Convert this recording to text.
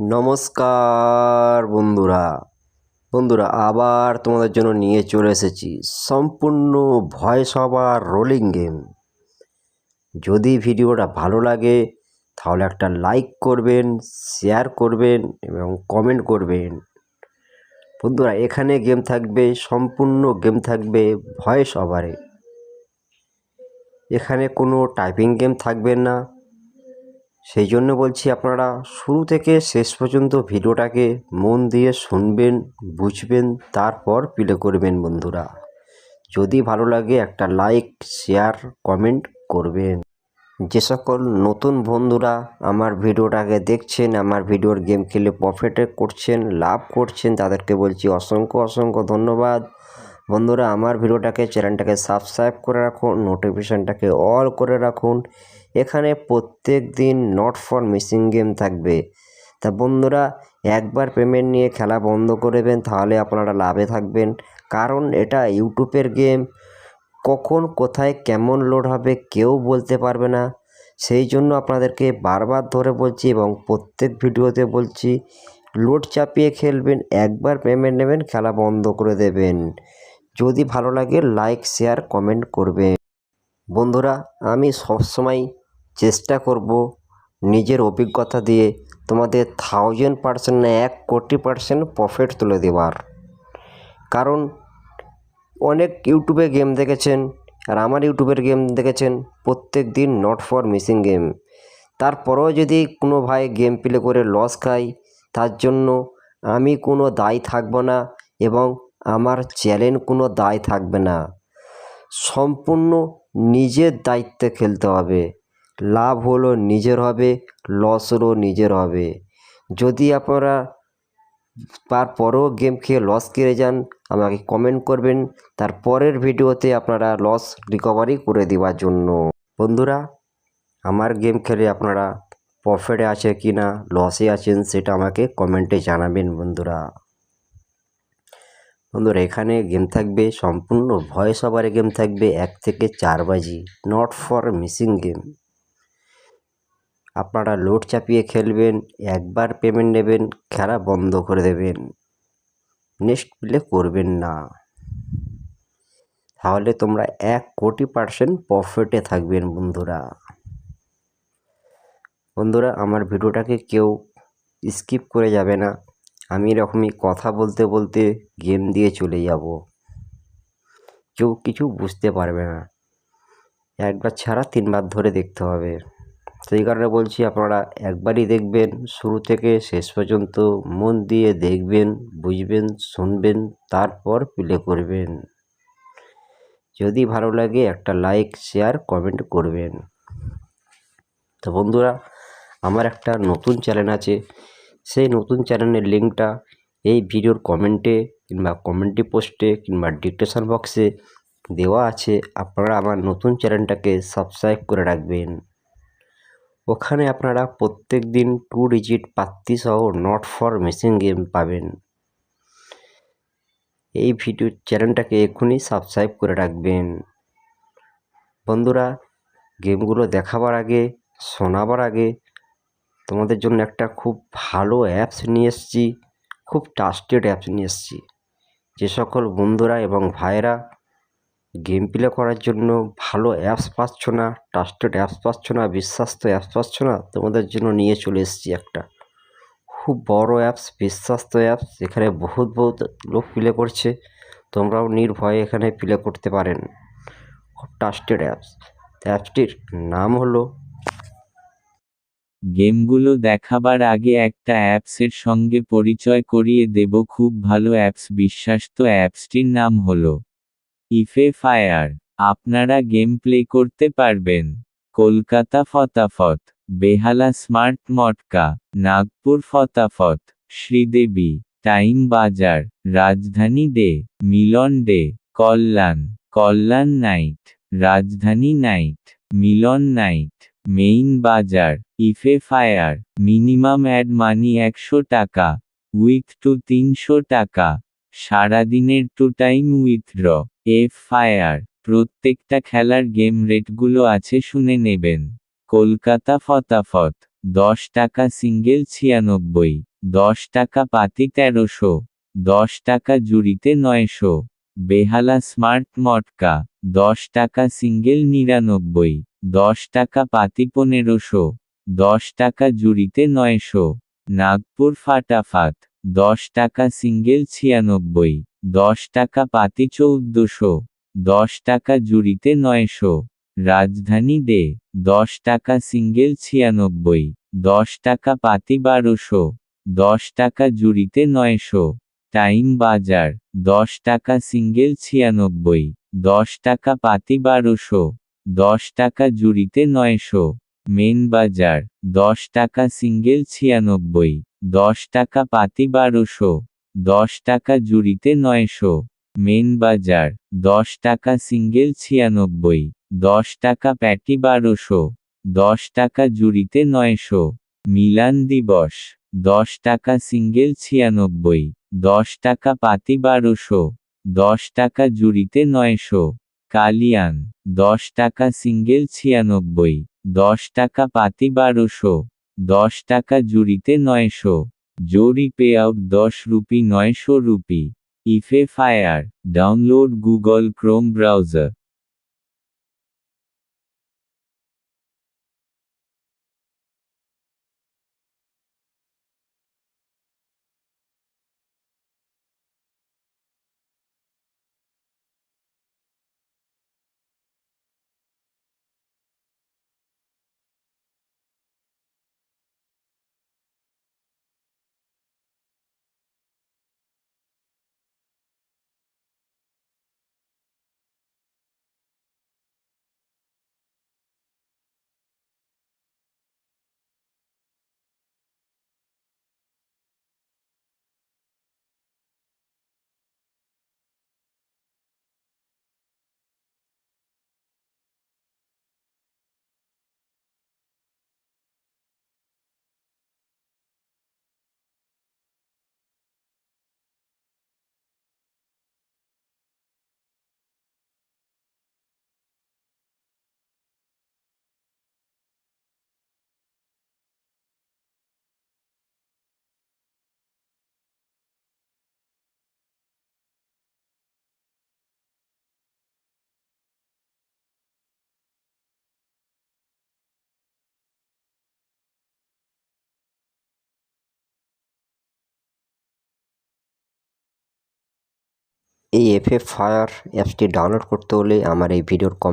নমস্কার বন্ধুরা। বন্ধুরা, আবার তোমাদের জন্য নিয়ে চলে এসেছি সম্পূর্ণ ভয়েস ওভার রোলিং গেম যদি ভিডিওটা ভালো লাগে, তাহলে একটা লাইক করবেন শেয়ার করবেন এবং কমেন্ট করবেন। বন্ধুরা, এখানে গেম থাকবে, সম্পূর্ণ গেম থাকবে ভয়েস ওভারে এখানে কোনো টাইপিং গেম থাকবে না। সেই জন্য বলছি আপনারা শুরু থেকে শেষ পর্যন্ত ভিডিওটাকে মন দিয়ে শুনবেন, বুঝবেন, তারপর প্লে করবেন বন্ধুরা। যদি ভালো লাগে একটা লাইক শেয়ার কমেন্ট করবেন। যে সকল নতুন বন্ধুরা আমার ভিডিওটাকে দেখছেন, আমার ভিডিওর গেম খেলে প্রফিটে করছেন, লাভ করছেন, তাদেরকে বলছি অসংখ্য অসংখ্য ধন্যবাদ। বন্ধুরা, আমার ভিডিওটাকে চ্যানেলটাকে সাবস্ক্রাইব করে রাখুন নোটিফিকেশানটাকে অল করে রাখুন। এখানে প্রত্যেক দিন নট ফর মিসিং গেম থাকবে। তা বন্ধুরা, একবার পেমেন্ট নিয়ে খেলা বন্ধ করবেন তাহলে আপনারা লাভে থাকবেন। কারণ এটা ইউটিউবের গেম কখন, কোথায়, কেমন লোড হবে কেউ বলতে পারবে না। সেই জন্য আপনাদেরকে বারবার ধরে বলছি এবং প্রত্যেক ভিডিওতে বলছি লোড চাপিয়ে খেলবেন, একবার পেমেন্ট নেবেন, খেলা বন্ধ করে দেবেন। যদি ভালো লাগে লাইক শেয়ার কমেন্ট করবে। বন্ধুরা, আমি সবসময় চেষ্টা করব নিজের অভিজ্ঞতা দিয়ে তোমাদের থাউজেন্ড পার্সেন্ট না এক কোটি পার্সেন্ট প্রফিট তুলে দেওয়ার কারণ, অনেক ইউটিউবে গেম দেখেছেন, আর আমার ইউটিউবের গেম দেখেছেন, প্রত্যেক দিন নট ফর মিসিং গেম তারপরেও যদি কোনো ভাই গেম প্লে করে লস খায়, তার জন্য আমি কোনো দায়ী থাকব না এবং আমার চ্যালেঞ্জ কোনো দায় থাকবে না। সম্পূর্ণ নিজের দায়িত্বে খেলতে হবে। লাভ হলো নিজের হবে লস হলো নিজের হবে। যদি আপনারা তারপরেও গেম খেয়ে লস কেড়ে যান, আমাকে কমেন্ট করবেন। তার পরের ভিডিওতে আপনারা লস রিকভারি করে দেওয়ার জন্য। বন্ধুরা, আমার গেম খেলে আপনারা প্রফিটে আছে কি না লসে আছেন, সেটা আমাকে কমেন্টে জানাবেন বন্ধুরা। বন্ধুরা, এখানে গেম থাকবে, সম্পূর্ণ ভয়েস ওভারে গেম থাকবে, এক থেকে চার বাজি নট ফর মিসিং গেম আপনারা লোড চাপিয়ে খেলবেন, একবার পেমেন্ট নেবেন, খেলা বন্ধ করে দেবেন। নেক্সট প্লে করবেন না। তাহলে তোমরা এক কোটি পার্সেন্ট প্রফিটে থাকবেন বন্ধুরা। বন্ধুরা, আমার ভিডিওটাকে কেউ স্কিপ করে যাবে না। আমি এরকমই কথা বলতে বলতে গেম দিয়ে চলে যাব। কেউ কিছু বুঝতে পারবে না। একবার ছাড়া তিনবার ধরে দেখতে হবে। সেই কারণে বলছি আপনারা একবারই দেখবেন, শুরু থেকে শেষ পর্যন্ত মন দিয়ে দেখবেন, বুঝবেন, শুনবেন, তারপর প্লে করবেন। যদি ভালো লাগে একটা লাইক শেয়ার কমেন্ট করবেন। তো বন্ধুরা, আমার একটা নতুন চ্যানেল আছে সেই নতুন চ্যানেলের লিঙ্কটা এই ভিডিওর কমেন্টে কিংবা কমেন্টি পোস্টে কিংবা ডিসক্রিপশান বক্সে দেওয়া আছে। আপনারা আমার নতুন চ্যানেলটাকে সাবস্ক্রাইব করে রাখবেন। ওখানে আপনারা প্রত্যেক দিন টু ডিজিট সহ নট ফর মেশিন গেম পাবেন। এই ভিডিও চ্যানেলটাকে এক্ষুনি সাবস্ক্রাইব করে রাখবেন। বন্ধুরা, গেমগুলো দেখাবার আগে, শোনাবার আগে তোমাদের জন্য একটা খুব ভালো অ্যাপস নিয়ে এসেছি, খুব ট্রাস্টেড অ্যাপস নিয়ে এসেছি। যে সকল বন্ধুরা এবং ভাইয়েরা গেম প্লে করার জন্য ভালো অ্যাপস পাচ্ছ না ট্রাস্টেড অ্যাপস পাচ্ছ না, বিশ্বাস্ত অ্যাপস পাচ্ছ না, তোমাদের জন্য নিয়ে চলে এসেছি একটা। খুব বড় অ্যাপস বিশ্বাস্ত অ্যাপস এখানে বহুত বহুত লোক প্লে করছে। তোমরাও নির্ভয়ে এখানে প্লে করতে পারেন। খুব ট্রাস্টেড অ্যাপস অ্যাপসটির নাম হলো গেমগুলো দেখাবার আগে একটা অ্যাপসের সঙ্গে পরিচয় করিয়ে দেব, খুব ভালো অ্যাপস, বিশ্বাস্ত অ্যাপসটির নাম হল ইফে ফায়ার। আপনারা গেম প্লে করতে পারবেন। কলকাতা ফতাফত, বেহালা স্মার্ট মটকা, Nagpur ফতাফত, Sridevi, time Bazar, Rajdhani day, Milan day, Kalyan Kalyan night, Rajdhani night, Milan night. Main Bazar, FF fire, minimum add money একশো টাকা, উইথ টু তিনশো টাকা, সারাদিনের two time withdraw F fire, প্রত্যেকটা খেলার game রেটগুলো আছে শুনে নেবেন। কলকাতা ফতাফত, দশ টাকা সিঙ্গেল ছিয়ানব্বই, দশ টাকা পাতি তেরোশো, দশ টাকা জুড়িতে নয়শো। বেহালা স্মার্ট মটকা, দশ টাকা সিঙ্গেল নিরানব্বই, দশ টাকা পাতি পনেরোশো, দশ টাকা জুড়িতে নয়শো, নাগপুর ফাটাফাত দশ টাকা সিঙ্গেল ছিয়ানব্বই, দশ টাকা পাতি চৌদ্দশো, দশ টাকা জুড়িতে নয়শো, রাজধানী দে দশ টাকা সিঙ্গেল ছিয়ানব্বই, দশ টাকা পাতি বারোশো, দশ টাকা জুড়িতে নয়শো। টাইম বাজার দশ টাকা সিঙ্গেল ছিয়ানব্বই দশ টাকা পাতি বারোশো দশ টাকা জুড়িতে নয়শো মেন বাজার দশ টাকা সিঙ্গেল ছিয়ানব্বই দশ টাকা পাতি বারোশো দশ টাকা জুড়িতে নয়শো মেন বাজার দশ টাকা সিঙ্গেল ছিয়ানব্বই দশ টাকা প্যাটি বারোশো দশ টাকা জুড়িতে নয়শো মিলান দিবস দশ টাকা সিঙ্গেল ছিয়ানব্বই দশ টাকা পাতি বারোশো, দশ টাকা জুড়িতে নয়শো, কালিয়ান, দশ টাকা সিঙ্গেল ছিয়ানব্বই, দশ টাকা পাতি বারোশো, দশ টাকা জুড়িতে নয়শো জরি পে আউট দশ রুপি নয়শো rupee, ইফে fire, download Google Chrome browser. এই এফএফ ফায়ার অ্যাপসটি ডাউনলোড করতে হলে আমার এই ভিডিওর কম